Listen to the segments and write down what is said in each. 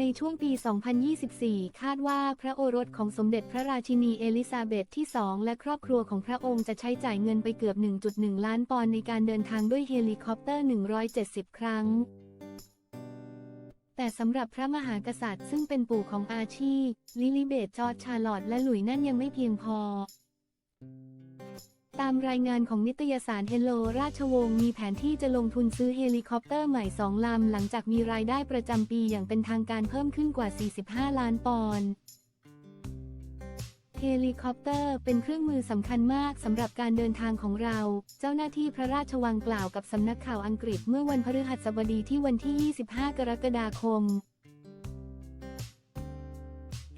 ในช่วงปี 2024 คาดว่าพระโอรสของสมเด็จพระราชินีเอลิซาเบธที่ 2 และครอบครัวของพระองค์จะใช้จ่ายเงินไปเกือบ 1.1 ล้านปอนด์ในการเดินทางด้วยเฮลิคอปเตอร์ 170 ครั้ง แต่สำหรับพระมหากษัตริย์ซึ่งเป็นปู่ของอาชี ลิลิเบตจอร์จชาร์ลอตและหลุยนั่นยังไม่เพียงพอ ตามรายงานของนิตยสารเฮโลราชวงศ์มีแผนที่จะลงทุนซื้อเฮลิคอปเตอร์ใหม่สองลำ หลังจากมีรายได้ประจำปีอย่างเป็นทางการเพิ่มขึ้นกว่า 45 ล้านปอนด์เฮลิคอปเตอร์เป็นเครื่องมือสำคัญมากสำหรับการเดินทางของเรา เจ้าหน้าที่พระราชวังกล่าวกับสำนักข่าวอังกฤษเมื่อวันพฤหัสบดีที่วันที่ 25 กรกฎาคม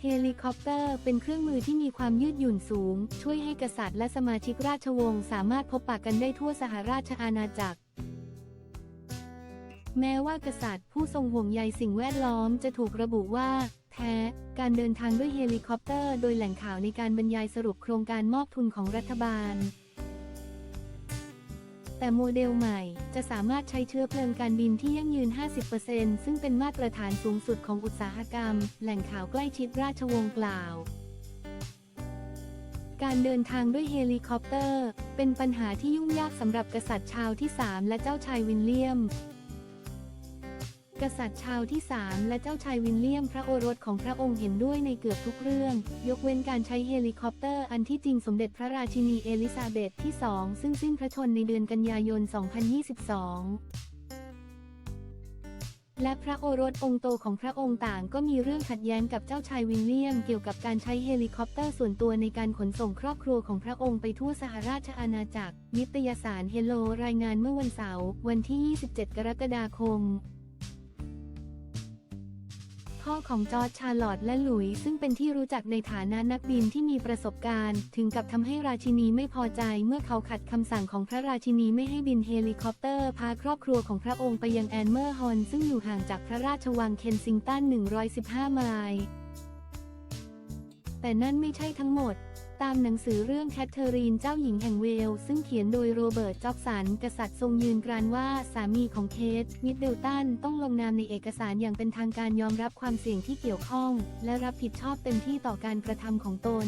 เฮลิคอปเตอร์เป็นเครื่องมือที่มีความยืดหยุ่นสูง ช่วยให้กษัตริย์และสมาชิกราชวงศ์สามารถพบปะกันได้ทั่วสหราชอาณาจักร แม้ว่ากษัตริย์ผู้ทรงห่วงใยสิ่งแวดล้อมจะถูกระบุว่า แท้ การเดินทางด้วยเฮลิคอปเตอร์ โดยแหล่งข่าวในการบรรยายสรุปโครงการมอบทุนของรัฐบาล แต่โมเดลใหม่จะสามารถใช้เชื้อเพลิงการบินที่ยั่งยืน 50%ซึ่งเป็นมาตรฐานสูงสุดของอุตสาหกรรม แหล่งข่าวใกล้ชิดราชวงศ์กล่าว การเดินทางด้วยเฮลิคอปเตอร์ เป็นปัญหาที่ยุ่งยากสำหรับกษัตริย์ชาวที่ 3 และเจ้าชายวิลเลียม กษัตริย์ชาวที่ 3 และเจ้าชายวิลเลียมพระโอรสของพระองค์เห็นด้วยในเกือบทุกเรื่อง ยกเว้นการใช้เฮลิคอปเตอร์อันที่จริงสมเด็จพระราชินีเอลิซาเบธที่ 2 ซึ่งสิ้นพระชนในเดือนกันยายน 2022 และพระโอรสองค์โตของพระองค์ต่างก็มีเรื่องขัดแย้งกับเจ้าชายวิลเลียมเกี่ยวกับการใช้เฮลิคอปเตอร์ส่วนตัวในการขนส่งครอบครัวของพระองค์ไปทั่วสหราชอาณาจักร นิตยสารเฮโลรายงานเมื่อวันเสาร์วันที่ 27 กรกฎาคม พ่อของจอร์จชาร์ลอตและหลุย ซึ่งเป็นที่รู้จักในฐานะนักบินที่มีประสบการณ์ ถึงกับทำให้ราชินีไม่พอใจเมื่อเขาขัดคำสั่งของพระราชินีไม่ให้บินเฮลิคอปเตอร์ พาครอบครัวของพระองค์ไปยังแอนเมอร์ฮอนซึ่งอยู่ห่างจากพระราชวังเคนซิงตัน 115 ไมล์แต่นั่นไม่ใช่ทั้งหมด ตามหนังสือเรื่องแคทเธอรีนเจ้าหญิงแห่งเวลส์ซึ่งเขียนโดยโรเบิร์ตจ็อกสัน กษัตริย์ทรงยืนกรานว่าสามีของเคทมิดเดลตันต้องลงนามในเอกสารอย่างเป็นทางการยอมรับความเสี่ยงที่เกี่ยวข้อง และรับผิดชอบเต็มที่ต่อการกระทำของตน